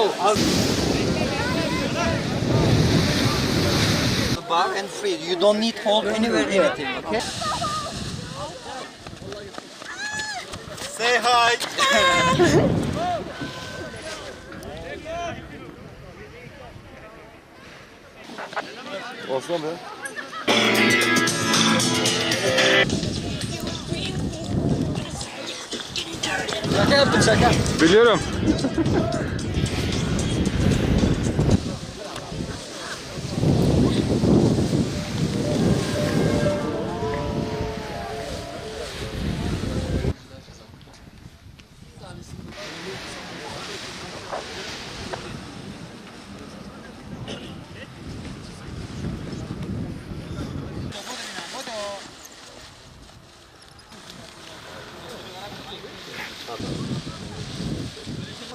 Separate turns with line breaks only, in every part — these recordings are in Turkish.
Go. Bar and free. You don't need hold anywhere anything. Okay.
Say hi.
Osman be.
Şaka yaptık şaka.
Biliyorum.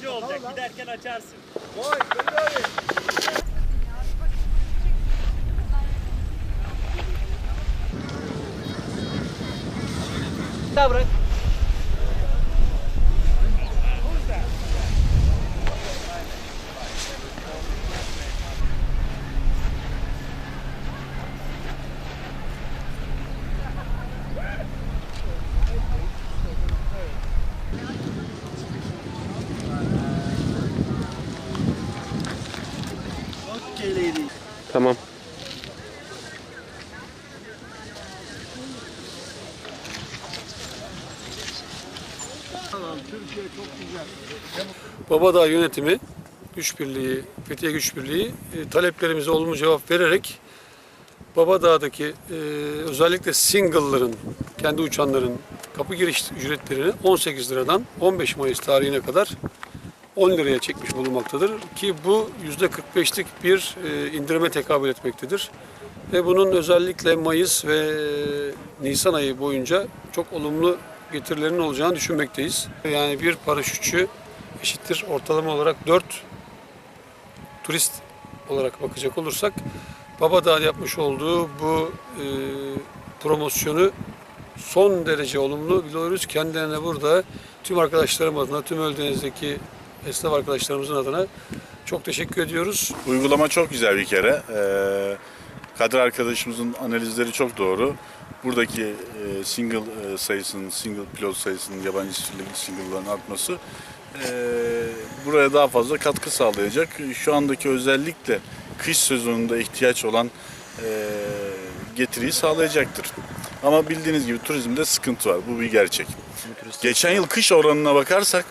Ne olacak? Giderken açarsın.
Daha bırak.
Tamam.
Babadağ yönetimi, güç birliği, Fethiye Güç Birliği e, taleplerimize olumlu cevap vererek Babadağ'daki e, özellikle single'ların, kendi uçanların kapı giriş ücretlerini 18 liradan 15 Mayıs tarihine kadar 10 liraya çekmiş bulunmaktadır. Ki bu %45'lik bir e, indirime tekabül etmektedir. Ve bunun özellikle Mayıs ve e, Nisan ayı boyunca çok olumlu getirilerinin olacağını düşünmekteyiz. Yani bir paraşütçü eşittir ortalama olarak 4 turist olarak bakacak olursak Babadağ yapmış olduğu bu e, promosyonu son derece olumlu biliyoruz. Kendilerine burada tüm arkadaşlarım adına, tüm Öldeniz'deki esnaf arkadaşlarımızın adına çok teşekkür ediyoruz.
Uygulama çok güzel bir kere. Ee, Kadir arkadaşımızın analizleri çok doğru. Buradaki e, single e, sayısının, single pilot sayısının, yabancı single'ların artması e, buraya daha fazla katkı sağlayacak. Şu andaki özellikle kış sezonunda ihtiyaç olan e, getiriyi sağlayacaktır. Ama bildiğiniz gibi turizmde sıkıntı var. Bu bir gerçek. Geçen yıl kış oranına bakarsak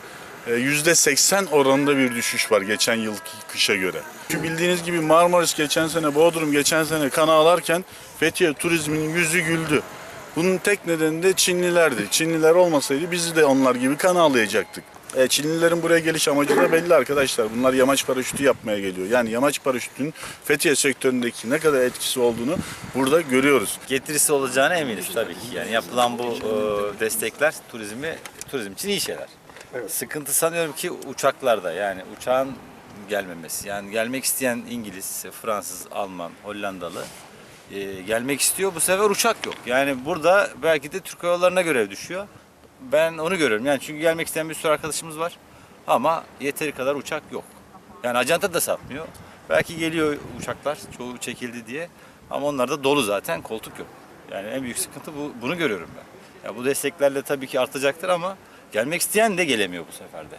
%80 oranında bir düşüş var geçen yıl kışa göre. Çünkü bildiğiniz gibi Marmaris geçen sene, Bodrum geçen sene kan ağlarken Fethiye turizminin yüzü güldü. Bunun tek nedeni de Çinlilerdi. Çinliler olmasaydı bizi de onlar gibi kan ağlayacaktık. E, Çinlilerin buraya geliş amacı da belli arkadaşlar. Bunlar yamaç paraşütü yapmaya geliyor. Yani yamaç paraşütünün Fethiye sektöründeki ne kadar etkisi olduğunu burada görüyoruz.
getirisi olacağına eminiz tabii ki. Yani yapılan bu e, destekler turizmi turizm için iyi şeyler. Sıkıntı sanıyorum ki uçaklarda yani uçağın gelmemesi. Yani gelmek isteyen İngiliz, Fransız, Alman, Hollandalı e, gelmek istiyor. Bu sefer uçak yok. Yani burada belki de Türk Hava Yolları'na görev düşüyor. Ben onu görüyorum. Yani çünkü gelmek isteyen bir sürü arkadaşımız var. Ama yeteri kadar uçak yok. Yani acanta da satmıyor. Belki geliyor uçaklar çoğu çekildi diye. Ama onlar da dolu zaten koltuk yok. Yani en büyük sıkıntı bu, bunu görüyorum ben. Ya bu desteklerle tabii ki artacaktır ama gelmek isteyen de gelemiyor bu sefer de.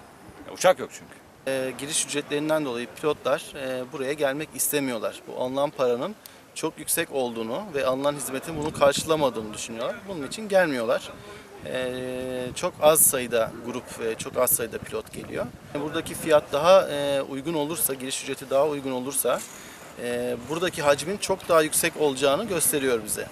Ya uçak yok çünkü.
E, giriş ücretlerinden dolayı pilotlar e, buraya gelmek istemiyorlar. Bu alınan paranın çok yüksek olduğunu ve alınan hizmetin bunu karşılamadığını düşünüyorlar. Bunun için gelmiyorlar. E, çok az sayıda grup ve çok az sayıda pilot geliyor. Buradaki fiyat daha e, uygun olursa, giriş ücreti daha uygun olursa e, buradaki hacmin çok daha yüksek olacağını gösteriyor bize.